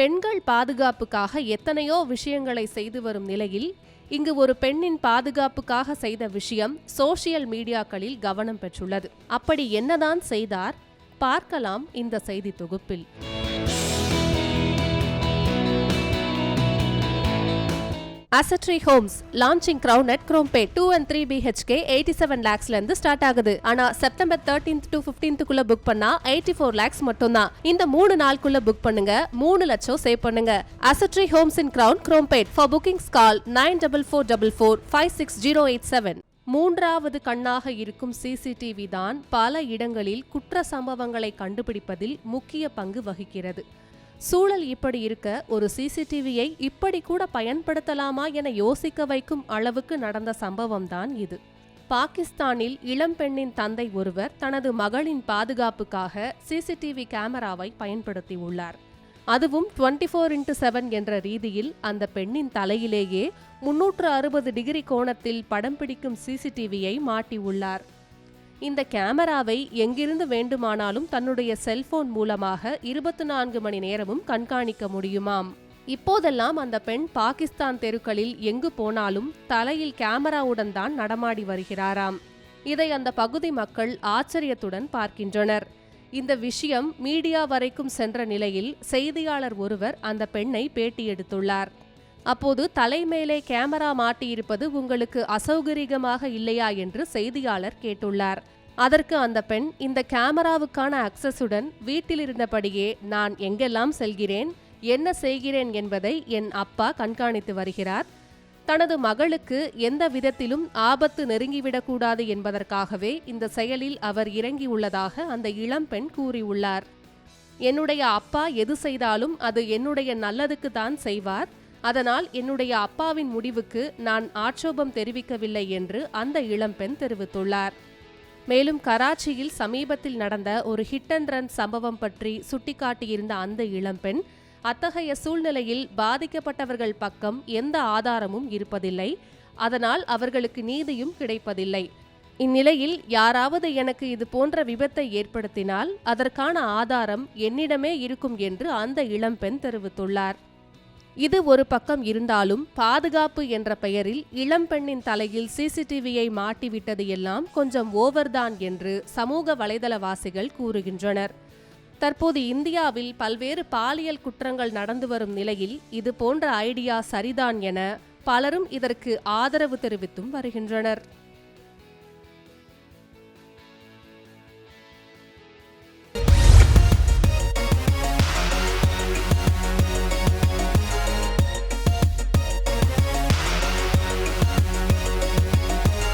பெண்கள் பாதுகாப்புக்காக எத்தனையோ விஷயங்களை செய்து வரும் நிலையில் இங்கு ஒரு பெண்ணின் பாதுகாப்புக்காக செய்த விஷயம் சோஷியல் மீடியாக்களில் கவனம் பெற்றுள்ளது. அப்படி என்னதான் செய்தார்? பார்க்கலாம் இந்த செய்தி தொகுப்பில். அசட்ரி homes launching Crown at Chromepet two and three BHK eighty seven லேக்ஸ்ல இருந்து ஸ்டார்ட் ஆகுது. ஆனா செப்டம்பர் தேர்டீன்த் டு பிப்டீன்த்துக்குள்ள புக் பண்ணா எயிட்டி ஃபோர் லேக்ஸ் மட்டும் தான். இந்த மூணு நாளுக்குள்ள புக் பண்ணுங்க. மூணு லட்சம் சேவ் பண்ணுங்க. அசட்ரி homes in Crown Chromepet for bookings call nine double four double four five six zero eight seven மூன்றாவது கண்ணாக இருக்கும் சிசிடிவி தான் பல இடங்களில் குற்ற சம்பவங்களை கண்டுபிடிப்பதில் முக்கிய பங்கு வகிக்கிறது. சூழல் இப்படி இருக்க ஒரு சிசிடிவியை இப்படி கூட பயன்படுத்தலாமா என யோசிக்க வைக்கும் அளவுக்கு நடந்த சம்பவம் தான் இது. பாகிஸ்தானில் இளம்பெண்ணின் தந்தை ஒருவர் தனது மகளின் பாதுகாப்புக்காக சிசிடிவி கேமராவை பயன்படுத்தியுள்ளார் அதுவும் டுவெண்ட்டி ஃபோர் இன்ட்டு செவன் என்ற ரீதியில் அந்த பெண்ணின் தலையிலேயே முன்னூற்று அறுபது டிகிரி கோணத்தில் படம் பிடிக்கும் சிசிடிவியை மாட்டியுள்ளார் இந்த கேமராவை எங்கிருந்து வேண்டுமானாலும் தன்னுடைய செல்போன் மூலமாக இருபத்தி நான்கு மணி நேரமும் கண்காணிக்க முடியுமாம். இப்போதெல்லாம் அந்த பெண் பாகிஸ்தான் தெருக்களில் எங்கு போனாலும் தலையில் கேமராவுடன் தான் நடமாடி வருகிறாராம். இதை அந்த பகுதி மக்கள் ஆச்சரியத்துடன் பார்க்கின்றனர். இந்த விஷயம் மீடியா வரைக்கும் சென்ற நிலையில் செய்தியாளர் ஒருவர் அந்த பெண்ணை பேட்டி எடுத்துள்ளார். அப்போது தலைமேலே கேமரா மாட்டியிருப்பது உங்களுக்கு அசௌகரியமாக இல்லையா என்று செய்தியாளர் கேட்டுள்ளார். அதற்கு அந்த பெண் இந்த கேமராவுக்கான அக்சஸுடன் வீட்டில் இருந்தபடியே நான் எங்கெல்லாம் செல்கிறேன் என்ன செய்கிறேன் என்பதை என் அப்பா கண்காணித்து வருகிறார். தனது மகளுக்கு எந்த விதத்திலும் ஆபத்து நெருங்கிவிடக்கூடாது என்பதற்காகவே இந்த செயலில் அவர் இறங்கியுள்ளதாக அந்த இளம்பெண் கூறியுள்ளார். என்னுடைய அப்பா எது செய்தாலும் அது என்னுடைய நல்லதுக்கு தான் செய்வார். அதனால் என்னுடைய அப்பாவின் முடிவுக்கு நான் ஆட்சோபம் தெரிவிக்கவில்லை என்று அந்த இளம்பெண் தெரிவித்துள்ளார். மேலும் கராச்சியில் சமீபத்தில் நடந்த ஒரு ஹிட் அண்ட் ரன் சம்பவம் பற்றி சுட்டிக்காட்டியிருந்த அந்த இளம்பெண் அத்தகைய சூழ்நிலையில் பாதிக்கப்பட்டவர்கள் பக்கம் எந்த ஆதாரமும் இருப்பதில்லை. அதனால் அவர்களுக்கு நீதியும் கிடைப்பதில்லை. இந்நிலையில் யாராவது எனக்கு இது போன்ற விபத்தை ஏற்படுத்தினால் அதற்கான ஆதாரம் என்னிடமே இருக்கும் என்று அந்த இளம்பெண் தெரிவித்துள்ளார். இது ஒரு பக்கம் இருந்தாலும் பாதுகாப்பு என்ற பெயரில் இளம்பெண்ணின் தலையில் சிசிடிவியை மாட்டிவிட்டது எல்லாம் கொஞ்சம் ஓவர்தான் என்று சமூக வலைதளவாசிகள் கூறுகின்றனர். தற்போது இந்தியாவில் பல்வேறு பாலியல் குற்றங்கள் நடந்து வரும் நிலையில் இது போன்ற ஐடியா சரிதான் என பலரும் இதற்கு ஆதரவு தெரிவித்தும் வருகின்றனர்.